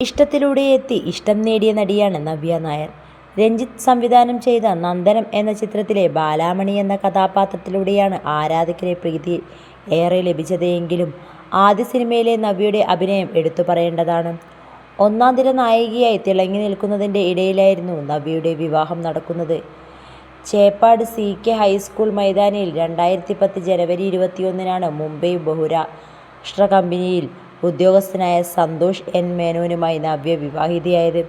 ഇഷ്ടത്തിലൂടെ എത്തി ഇഷ്ടം നേടിയ നടിയാണ് നവ്യ നായർ. രഞ്ജിത്ത് സംവിധാനം ചെയ്ത നന്ദനം എന്ന ചിത്രത്തിലെ ബാലാമണി എന്ന കഥാപാത്രത്തിലൂടെയാണ് ആരാധകരെ പ്രീതി ഏറെ ലഭിച്ചതെങ്കിലും ആദ്യ സിനിമയിലെ നവ്യയുടെ അഭിനയം എടുത്തു പറയേണ്ടതാണ്. ഒന്നാം തിര നായികയായി തിളങ്ങി നിൽക്കുന്നതിന്റെ ഇടയിലായിരുന്നു നവ്യയുടെ വിവാഹം നടക്കുന്നത്. ചേപ്പാട് സി കെ ഹൈസ്കൂൾ മൈതാനിയിൽ രണ്ടായിരത്തി പത്ത് ജനുവരി ഇരുപത്തിയൊന്നിനാണ് മുംബൈ ബഹുരാഷ്ട്ര കമ്പനിയിൽ ഉദ്യോഗസ്ഥനായ സന്തോഷ് എൻ മേനോനുമായി നവ്യ വിവാഹിതയായത്.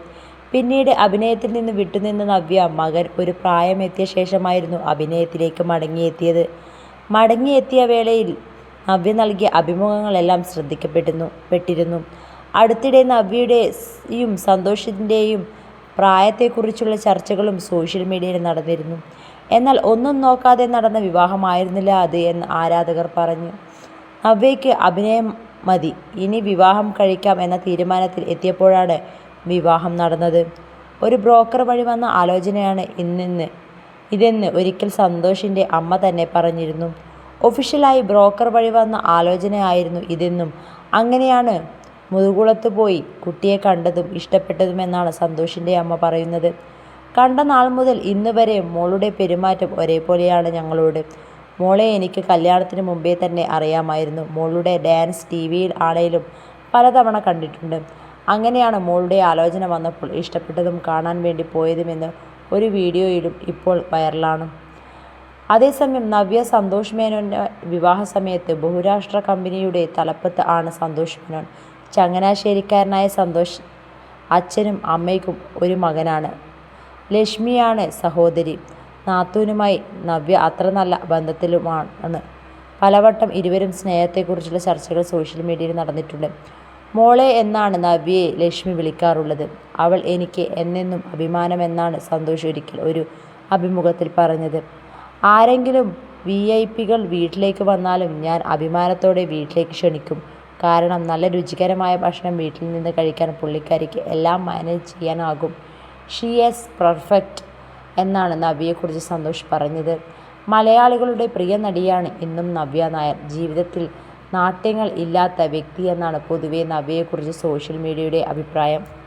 പിന്നീട് അഭിനയത്തിൽ നിന്ന് വിട്ടുനിന്ന നവ്യ മകൻ ഒരു പ്രായമെത്തിയ ശേഷമായിരുന്നു അഭിനയത്തിലേക്ക് മടങ്ങിയെത്തിയത്. മടങ്ങിയെത്തിയ വേളയിൽ നവ്യ നൽകിയ അഭിമുഖങ്ങളെല്ലാം ശ്രദ്ധിക്കപ്പെട്ടിരുന്നു പെട്ടിരുന്നു. അടുത്തിടെ നവ്യയുടെയും സന്തോഷിന്റെയും പ്രായത്തെക്കുറിച്ചുള്ള ചർച്ചകളും സോഷ്യൽ മീഡിയയിൽ നടന്നിരുന്നു. എന്നാൽ ഒന്നും നോക്കാതെ നടന്ന വിവാഹമായിരുന്നില്ല അത് എന്ന് ആരാധകർ പറഞ്ഞു. നവ്യയ്ക്ക് അഭിനയം മതി. ഇനി വിവാഹം കഴിക്കാം എന്ന തീരുമാനത്തിൽ എത്തിയപ്പോഴാണ് വിവാഹം നടന്നത്. ഒരു ബ്രോക്കർ വഴി വന്ന ആലോചനയാണ് ഇന്നിന്ന്. ഇതെന്ന് ഒരിക്കൽ സന്തോഷിന്റെ അമ്മ തന്നെ പറഞ്ഞിരുന്നു. ഒഫീഷ്യലായി ബ്രോക്കർ വഴി വന്ന ആലോചനയായിരുന്നു ഇതെന്നും അങ്ങനെയാണ് മുതുകുളത്ത് പോയി കുട്ടിയെ കണ്ടതും ഇഷ്ടപ്പെട്ടതുമെന്നാണ് സന്തോഷിന്റെ അമ്മ പറയുന്നത്. കണ്ട നാൾ മുതൽ ഇന്ന് വരെ മോളുടെ പെരുമാറ്റം ഒരേപോലെയാണ് ഞങ്ങളോട്. മോളെ എനിക്ക് കല്യാണത്തിന് മുമ്പേ തന്നെ അറിയാമായിരുന്നു. മോളുടെ ഡാൻസ് ടി വിയിൽ ആണേലും പലതവണ കണ്ടിട്ടുണ്ട്. അങ്ങനെയാണ് മോളുടെ ആലോചന വന്നപ്പോൾ ഇഷ്ടപ്പെട്ടതും കാണാൻ വേണ്ടി പോയതുമെന്ന് ഒരു വീഡിയോയിലും ഇപ്പോൾ വൈറലാണ്. അതേസമയം നവ്യ സന്തോഷ് മേനോന്റെ വിവാഹ സമയത്ത് ബഹുരാഷ്ട്ര കമ്പനിയുടെ തലപ്പത്ത് ആണ് സന്തോഷ് മേനോൻ. ചങ്ങനാശ്ശേരിക്കാരനായ സന്തോഷ് അച്ഛനും അമ്മയ്ക്കും ഒരു മകനാണ്. ലക്ഷ്മിയാണ് സഹോദരി. നാത്തൂനുമായി നവ്യ അത്ര നല്ല ബന്ധത്തിലുമാണ്. പലവട്ടം ഇരുവരും സ്നേഹത്തെക്കുറിച്ചുള്ള ചർച്ചകൾ സോഷ്യൽ മീഡിയയിൽ നടന്നിട്ടുണ്ട്. മോളെ എന്നാണ് നവ്യയെ ലക്ഷ്മി വിളിക്കാറുള്ളത്. അവൾ എനിക്ക് എന്നെന്നും അഭിമാനമെന്നാണ് സന്തോഷ് ഒരിക്കൽ ഒരു അഭിമുഖത്തിൽ പറഞ്ഞത്. ആരെങ്കിലും വി ഐ പികൾ വീട്ടിലേക്ക് വന്നാലും ഞാൻ അഭിമാനത്തോടെ വീട്ടിലേക്ക് ക്ഷണിക്കും. കാരണം നല്ല രുചികരമായ ഭക്ഷണം വീട്ടിൽ നിന്ന് കഴിക്കാൻ പുള്ളിക്കാരിക്ക് എല്ലാം മാനേജ് ചെയ്യാനാകും. ഷീ ഈസ് പെർഫെക്റ്റ് എന്നാണ് നവ്യയെക്കുറിച്ച് സന്തോഷ് പറഞ്ഞത്. മലയാളികളുടെ പ്രിയ നടിയാണ് ഇന്നും നവ്യ നായർ. ജീവിതത്തിൽ നാട്യങ്ങൾ ഇല്ലാത്ത വ്യക്തി എന്നാണ് പൊതുവെ നവ്യയെക്കുറിച്ച് സോഷ്യൽ മീഡിയയുടെ അഭിപ്രായം.